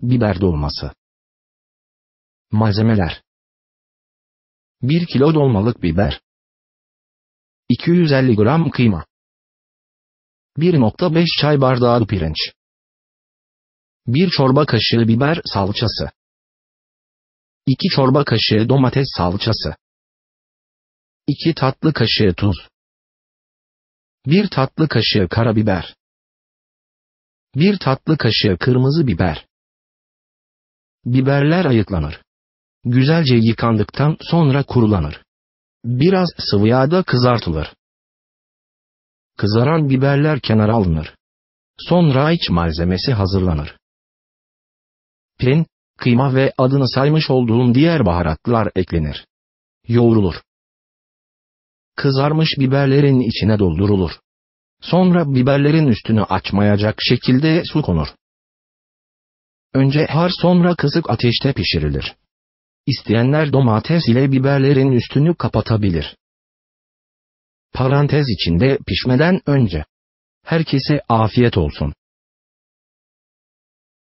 Biber dolması. Malzemeler. 1 kilo dolmalık biber. 250 gram kıyma. 1.5 çay bardağı pirinç. 1 çorba kaşığı biber salçası. 2 çorba kaşığı domates salçası. 2 tatlı kaşığı tuz. 1 tatlı kaşığı karabiber. 1 tatlı kaşığı kırmızı biber Biberler ayıklanır. Güzelce yıkandıktan sonra kurulanır. Biraz sıvı yağda kızartılır. Kızaran biberler kenara alınır. Sonra iç malzemesi hazırlanır. Pirin, kıyma ve adını saymış olduğum diğer baharatlar eklenir. Yoğrulur. Kızarmış biberlerin içine doldurulur. Sonra biberlerin üstünü açmayacak şekilde su konur. Önce har sonra kısık ateşte pişirilir. İsteyenler domates ile biberlerin üstünü kapatabilir. Parantez içinde pişmeden önce. Herkese afiyet olsun.